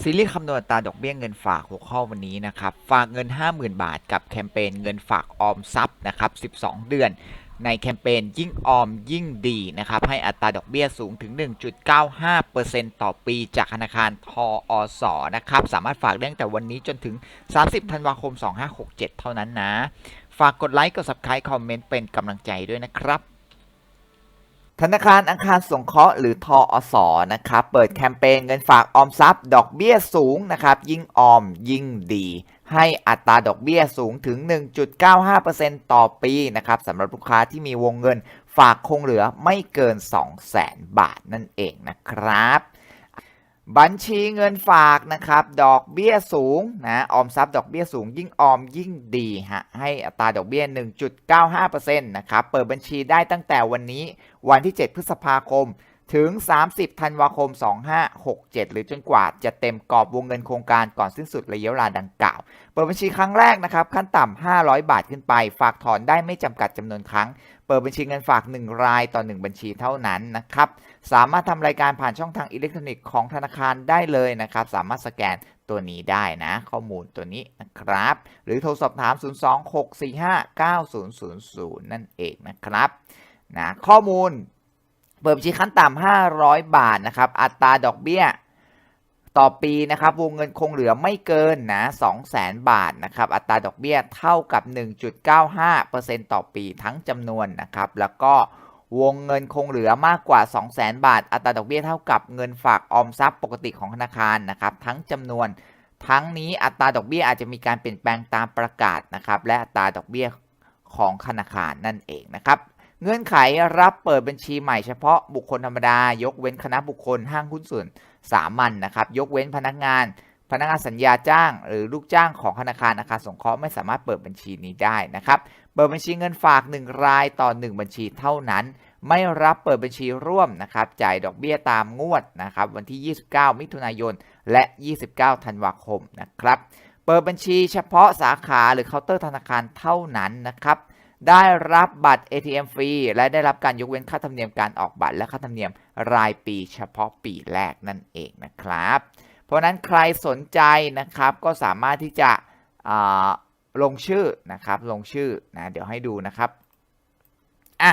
ซีรีส์คำนวณอัตราดอกเบี้ยเงินฝากหัวข้อวันนี้นะครับ ฝากเงิน 50,000 บาทกับแคมเปญเงินฝากออมทรัพย์นะครับ 12 เดือน ในแคมเปญยิ่งออมยิ่งดีนะครับ ให้อัตราดอกเบี้ยสูงถึง 1.95%ต่อปีจากธนาคารทออสนะครับ สามารถฝากได้ตั้งแต่วันนี้จนถึง 30 ธันวาคม 2567 เท่านั้นนะ ฝากกดไลค์กด subscribe คอมเมนต์เป็นกำลังใจด้วยนะครับ ธนาคารอังคารสงเคราะห์หรือทออสอนะครับเปิดแคมเปญเงินฝากออมทรัพย์ ดอกเบี้ยสูงนะครับยิ่งออมยิ่งดี ให้อัตราดอกเบี้ยสูงถึง 1.95%ต่อปีนะครับสำหรับลูกค้าที่มีวงเงินฝากคงเหลือไม่เกิน 200,000 บาทนั่นเองนะครับ บัญชีเงินฝากนะครับ ดอกเบี้ยสูงนะออมทรัพย์ดอกเบี้ยสูง ยิ่งออมยิ่งดีฮะให้อัตราดอกเบี้ย 1.95%นะครับเปิดบัญชีได้ตั้งแต่วันนี้วันที่ 7 พฤษภาคม ถึง 30 ธันวาคม 2567 หรือจนกว่าจะเต็มกรอบวงเงินโครงการก่อนสิ้นสุดระยะเวลาดังกล่าว เปิดบัญชีครั้งแรกนะครับ ขั้นต่ำ 500 บาทขึ้นไป ฝากถอนได้ไม่จำกัดจำนวนครั้ง เปิดบัญชีเงินฝาก 1 รายต่อ 1 บัญชีเท่านั้นนะครับ สามารถทำรายการผ่านช่องทางอิเล็กทรอนิกส์ของธนาคารได้เลยนะครับ สามารถสแกนตัวนี้ได้นะ ข้อมูลตัวนี้นะครับ หรือโทรสอบถาม 026459000 นั่นเองนะครับนะข้อมูล เปิดบัญชีขั้นต่ำ500 บาทนะครับ อัตราดอกเบี้ยต่อปีนะครับ วงเงินคงเหลือไม่เกินนะ200,000 บาทนะครับ อัตราดอกเบี้ยเท่ากับ 1.95%ต่อปีทั้งจำนวนนะครับ แล้วก็วงเงินคงเหลือมากกว่า 200,000 บาท อัตราดอกเบี้ยเท่ากับเงินฝากออมทรัพย์ปกติของธนาคารนะครับ ทั้งจำนวน ทั้งนี้อัตราดอกเบี้ยอาจจะมีการเปลี่ยนแปลงตามประกาศนะครับ และอัตราดอกเบี้ยของธนาคารนั่นเองนะครับ เงื่อนไขรับเปิดบัญชีใหม่เฉพาะบุคคลธรรมดายกเว้นคณะบุคคลห้างหุ้นส่วนสามัญนนะครับ ยกเว้นพนักงาน พนักงานสัญญาจ้าง หรือลูกจ้างของธนาคารอาคารสงเคราะห์ไม่สามารถเปิดบัญชีนี้ได้นะครับ เปิดบัญชีเงินฝาก 1 รายต่อ 1 บัญชีเท่านั้น ไม่รับเปิดบัญชีร่วมนะครับจ่ายดอกเบี้ยตามงวดนะครับวันที่ 29 มิถุนายน และ 29 ธันวาคมนะครับ เปิดบัญชีเฉพาะสาขาหรือเคาน์เตอร์ธนาคารเท่านั้นนะครับ ได้รับบัตร ATM ฟรี และได้รับการยกเว้นค่าธรรมเนียมการออกบัตรและค่าธรรมเนียมรายปีเฉพาะปีแรกนั่นเองนะครับ เพราะนั้นใครสนใจนะครับก็สามารถที่จะลงชื่อนะครับลงชื่อนะเดี๋ยวให้ดูนะครับอะ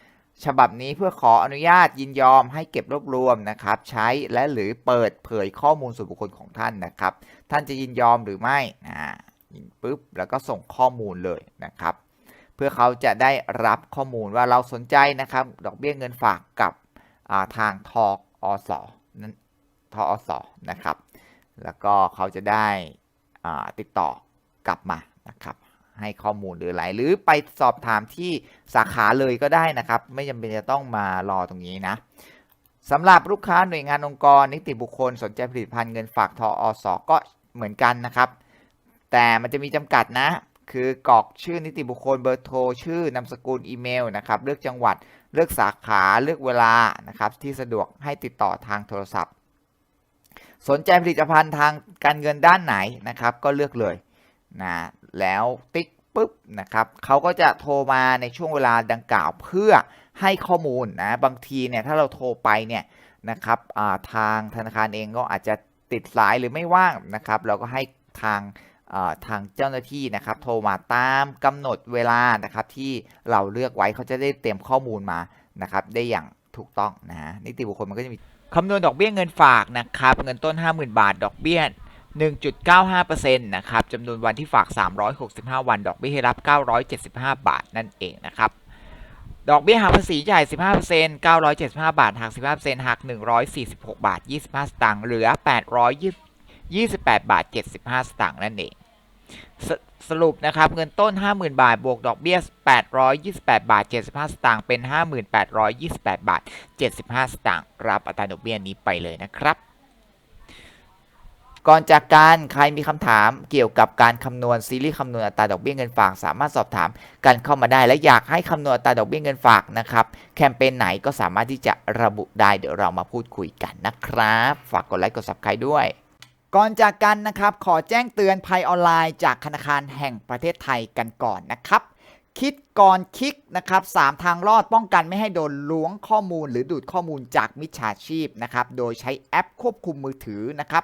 ฉบับนี้เพื่อขออนุญาตยินยอมให้เก็บรวบรวมนะครับ ใช้และหรือเปิดเผยข้อมูลส่วนบุคคลของท่านนะครับ ท่านจะยินยอมหรือไม่นะปุ๊บแล้วก็ส่งข้อมูลเลยนะครับ เพื่อเขาจะได้รับข้อมูลว่าเราสนใจนะครับ ดอกเบี้ยเงินฝากกับาทางทออสนั้นทออสนะครับ แล้วก็เขาจะได้ติดต่อกลับมานะครับ ให้ข้อมูลหรืออะไรหรือไปสอบถามที่สาขาเลยก็ได้นะครับ ไม่จำเป็นจะต้องมารอตรงนี้นะสำหรับลูกค้าหน่วยงานองค์กร นิติบุคคลสนใจผลิตภัณฑ์เงินฝากทออสก็เหมือนกันนะครับ แต่มันจะมีจำกัดนะ คือกรอกชื่อนิติบุคคลเบอร์โทรชื่อนามสกุลอีเมลนะครับเลือกจังหวัดเลือกสาขาเลือกเวลานะครับที่สะดวกให้ติดต่อทางโทรศัพท์ สนใจผลิตภัณฑ์ทางการเงินด้านไหนนะครับ ก็เลือกเลย นะแล้วติ๊กปุ๊บนะครับเขาก็จะโทรมาในช่วงเวลาดังกล่าวเพื่อให้ข้อมูลนะบางทีเนี่ยถ้าเราโทรไปเนี่ยนะครับาทางธนาคารเองก็อาจจะติดสายหรือไม่ว่างนะครับ เราก็ให้ทางทางเจ้าหน้าที่นะครับ โทรมาตามกำหนดเวลานะครับ ที่เราเลือกไว้เขาจะได้เตรียมข้อมูลมานะครับ ได้อย่างถูกต้องนะฮะนิติบุคคลมันก็จะมีคำนวณดอกเบี้ยเงินฝากนะครับ เงินต้น 50,000 บาท ดอกเบี้ย 1.95%นะครับจำนวนวันที่ฝาก 365 วัน ดอกเบี้ยรับ 975 บาทนั่นเองนะครับ ดอกเบี้ยหักภาษีจ่าย15% 975 บาทหัก15%หัก 146 บาท 25 สตางค์เหลือ 828 บาท 75 สตางค์นั่นเองสสรุปนะครับ เงินต้น 50,000 บาท บวกดอกเบี้ย 828 บาท 75 สตางค์เป็น 5828 บาท 75 สตางค์รับอัตราดอกเบี้ยนี้ไปเลยนะครับ ก่อนจากการใครมีคำถามเกี่ยวกับการคำนวณซีรีส์คำนวณอัตราดอกเบี้ยเงินฝาก สามารถสอบถามกันเข้ามาได้ และอยากให้คำนวณอัตราดอกเบี้ยเงินฝากนะครับแคมเปญไหนก็สามารถที่จะระบุได้เดี๋ยวเรามาพูดคุยกันนะครับ ฝากกดไลค์กด subscribe ด้วยก่อนจากกันนะครับ ขอแจ้งเตือนภัยออนไลน์จากธนาคารแห่งประเทศไทยกันก่อนนะครับ คิดก่อนคลิกนะครับสามทางรอดป้องกันไม่ให้โดนล้วงข้อมูล หรือดูดข้อมูลจากมิจฉาชีพนะครับ โดยใช้แอปควบคุมมือถือนะครับ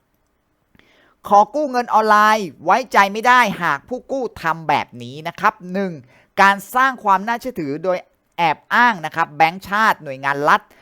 ขอกู้เงินออนไลน์ไว้ใจไม่ได้หากผู้กู้ทำแบบนี้นะครับ 1. การสร้างความน่าเชื่อถือโดยแอบอ้างนะครับแบงก์ชาติหน่วยงานรัฐ